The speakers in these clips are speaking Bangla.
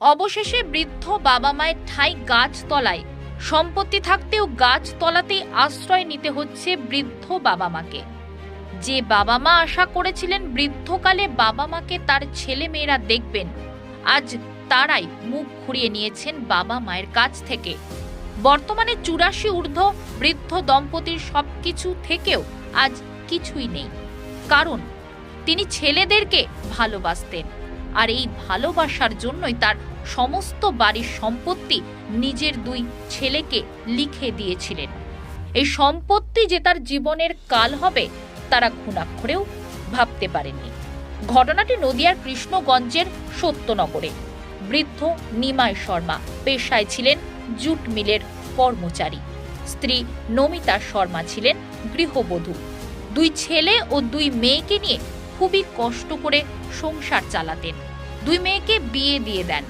অবশেষে বৃদ্ধ বাবা মায়ের ঠাঁই গাছতলায়। সম্পত্তি থাকতেও গাছতলাতেই আশ্রয় নিতে হচ্ছে বৃদ্ধ বাবা মাকে যে বাবা মা আশা করেছিলেন বৃদ্ধকালে বাবা মাকে তার ছেলে মেয়েরা দেখবেন, আজ তারাই মুখ ঘুরিয়ে নিয়েছেন বাবা মায়ের কাছ থেকে। বর্তমানে চুরাশি ঊর্ধ্ব বৃদ্ধ দম্পতির সবকিছু থেকেও আজ কিছুই নেই। কারণ, তিনি ছেলেদেরকে ভালোবাসতেন, আর এই ভালোবাসার জন্যই তার সমস্ত বাড়ির সম্পত্তি নিজের দুই ছেলেকে লিখে দিয়েছিলেন। এই সম্পত্তি যে তার জীবনের কাল হবে, তারা খুনাক্ষরেও ভাবতে পারেননি ঘটনাটি নদিয়ার কৃষ্ণগঞ্জের সত্যনগরে। বৃদ্ধ নিমাই শর্মা পেশায় ছিলেন জুট মিলের কর্মচারী। স্ত্রী নমিতা শর্মা ছিলেন গৃহবধূ। দুই ছেলে ও দুই মেয়েকে নিয়ে খুবই কষ্ট করে সংসার চালাতেন। দুই মেয়েকে বিয়ে দিয়ে দেন।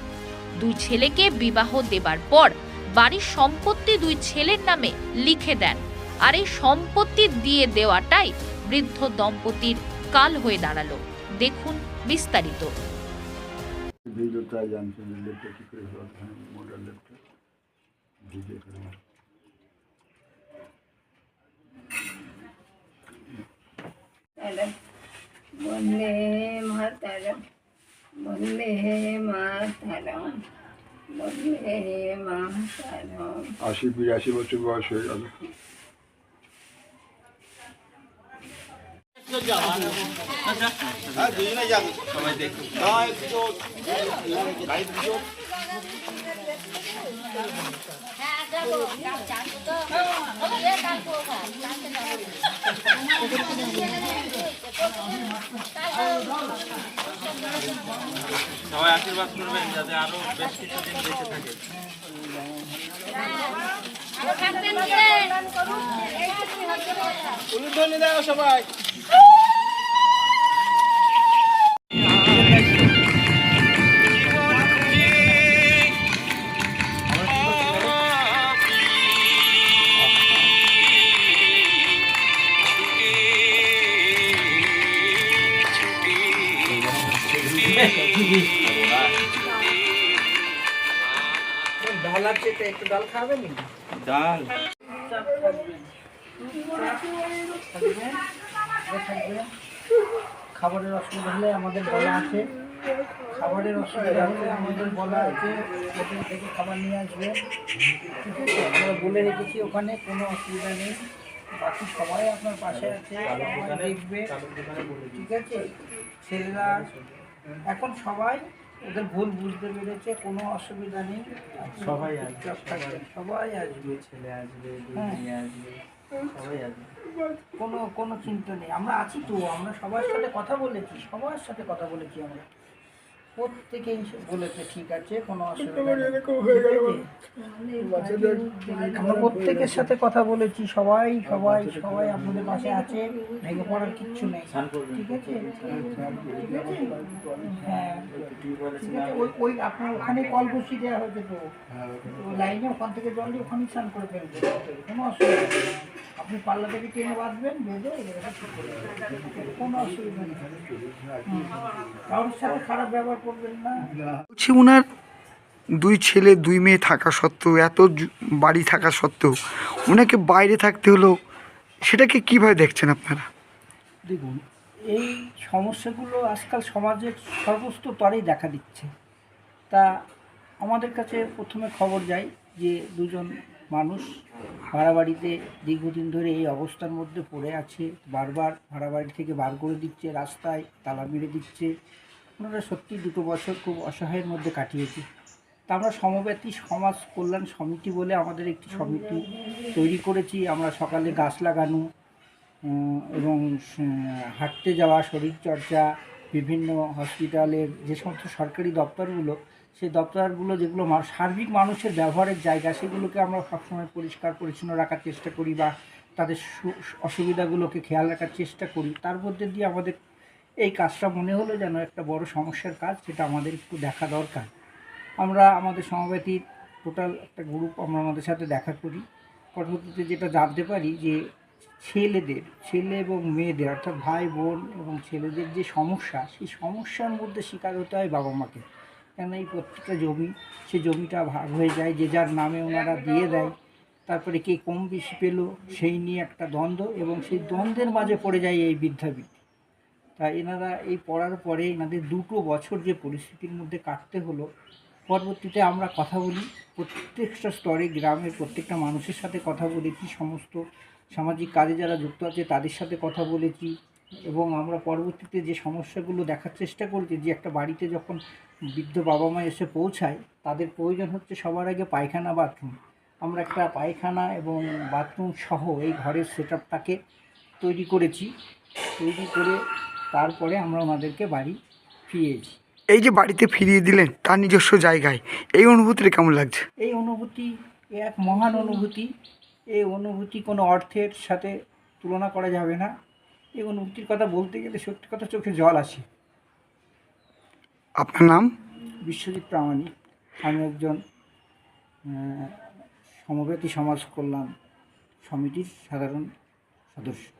দুই ছেলেকে বিবাহ দেবার পর বাড়ির সম্পত্তি দুই ছেলের নামে লিখে দেন। আর এই সম্পত্তি দিয়ে দেওয়াটাই বৃদ্ধ দম্পতির কাল হয়ে দাঁড়াল। দেখুন বিস্তারিত। লেপটা কী করে হলো ওখানে মোটর লেপটা ভিডিও করে তারা বললে মাতারা বললে মাতারা বললে মাতারা আশি বিরাশি বছর বয়স হয়ে গেল। সবাই আশীর্বাদ করবেন যাতে আরও বেশ কিছুদিন বেঁচে থাকে সবাই একটু ডাল খাবেন ডাল। খাবারের অসুবিধা হলে আমাদের বলা আছে। খাবারের অসুবিধা হলে আমাদের বলা আছে হোটেল থেকে খাবার নিয়ে আসবে। ঠিক আছে আমরা বলে রেখেছি ওখানে কোনো অসুবিধা নেই। বাকি সবাই আপনার পাশে আছে দেখবে। ঠিক আছে? ছেলেরা এখন সবাই ওদের ভুল বুঝতে পেরেছে কোনো অসুবিধা নেই। সবাই আসবে। সবাই আসবে। ছেলে আসবে হ্যাঁ। আসবে সবাই আসবে। কোনো কোনো চিন্তা নেই। আমরা আছি তো আমরা সবার সাথে কথা বলেছি সবার সাথে কথা বলেছি আমরা। প্রত্যেকেই বলেছে ঠিক আছে কোনো অসুবিধা নেই। আমরা প্রত্যেকের সাথে কথা বলেছি সবাই সবাই সবাই আপনাদের পাশে আছে। ভেঙে পড়ার কিচ্ছু নেই। ঠিক আছে? ঠিক আছে? টিউবওয়েলে ঠিক স্নান ওই ওই আপনার ওখানে কল বসিয়ে দেওয়া হয়েছে তো। লাইনে ওখান থেকে জল দিয়ে ওখানেই স্নান করে ফেলবেন কোনো অসুবিধা নেই। আপনি পাল্লা থেকে টেনে বাঁধবেন বেঁধে। কোনো অসুবিধা নেই। কারোর সাথে খারাপ ব্যবহার করবেন না। বলছি ওনার দুই ছেলে দুই মেয়ে থাকা সত্ত্বেও এত বাড়ি থাকা সত্ত্বেও ওনাকে বাইরে থাকতে হলো সেটাকে কীভাবে দেখছেন আপনারা? দেখুন এই সমস্যাগুলো আজকাল সমাজের সর্বস্তরেই দেখা দিচ্ছে। তা আমাদের কাছে প্রথমে খবর যায় যে দুজন মানুষ ভাড়া বাড়িতে দীর্ঘদিন ধরে এই অবস্থার মধ্যে পড়ে আছে, বারবার ভাড়া বাড়ি থেকে বার করে দিচ্ছে, রাস্তায় তালা মেরে দিচ্ছে। ওনারা সত্যি দুটো বছর খুব অসহায়ের মধ্যে কাটিয়েছে। তা আমরা সমব্যাপী সমাজ কল্যাণ সমিতি বলে আমাদের একটি সমিতি তৈরি করেছি। আমরা সকালে গাছ লাগানো এবং হাঁটতে যাওয়া, শরীরচর্চা, বিভিন্ন হসপিটালের যে সমস্ত সরকারি দপ্তরগুলো, সেই দপ্তরগুলো যেগুলো সার্বিক মানুষের ব্যবহারের জায়গা, সেগুলোকে আমরা সবসময় পরিষ্কার, পরিচ্ছন্ন রাখার চেষ্টা করি বা তাদের অসুবিধাগুলোকে খেয়াল রাখার চেষ্টা করি। তার মধ্যে দিয়ে আমাদের এই কাজটা মনে হলো যেন একটা বড় সমস্যার কাজ, সেটা আমাদের একটু দেখা দরকার। আমরা আমাদের সমবেতির টোটাল একটা গ্রুপ আমরা আমাদের সাথে দেখা করি। পরবর্তীতে যেটা জানতে পারি যে ছেলেদের, ছেলে এবং মেয়েদের, অর্থাৎ ভাই, বোন এবং ছেলেদের যে সমস্যা, সেই সমস্যার মধ্যে শিকার হতে হয় বাবা মাকে। কেন এই প্রত্যেকটা জমি, সে জমিটা ভাগ হয়ে যায়, যে যার নামে ওনারা দিয়ে দেয়। তারপরে কে কম বেশি পেল, সেই নিয়ে একটা দ্বন্দ্ব এবং সেই দ্বন্দ্বের মাঝে পড়ে যায় এই বৃদ্ধাবৃত্তি। তা এনারা এই পড়ার পরে এনাদের দুটো বছর যে পরিস্থিতির মধ্যে কাটতে হলো, পরবর্তীতে আমরা কথা বলি, প্রত্যেকটা স্তরে গ্রামের প্রত্যেকটা মানুষের সাথে কথা বলি, কী সমস্ত সামাজিক কাজে যারা যুক্ত আছে তাদের সাথে কথা বলেছি এবং আমরা পরবর্তীতে যে সমস্যাগুলো দেখার চেষ্টা করেছি যে একটা বাড়িতে যখন বৃদ্ধ বাবা মা এসে পৌঁছায় তাদের প্রয়োজন হচ্ছে সবার আগে পায়খানা বাথরুম আমরা একটা পায়খানা এবং বাথরুম সহ এই ঘরের সেট আপটাকে তৈরি করেছি। তৈরি করে তারপরে আমরা ওনাদেরকে বাড়ি ফিরিয়েছি। এই যে বাড়িতে ফিরিয়ে দিলেন তার নিজস্ব জায়গায় এই অনুভূতিটা কেমন লাগছে? এই অনুভূতি এক মহান অনুভূতি। এই অনুভূতি কোনো অর্থের সাথে তুলনা করা যাবে না। এই অনুভূতির কথা বলতে গেলে সত্যি কথা চোখে জল আসে। আপনার নাম? বিশ্বজিৎ প্রামাণিক। আমি একজন সমব্যাতি সমব্যতী সমাজ কল্যাণ সমিতির সাধারণ সদস্য।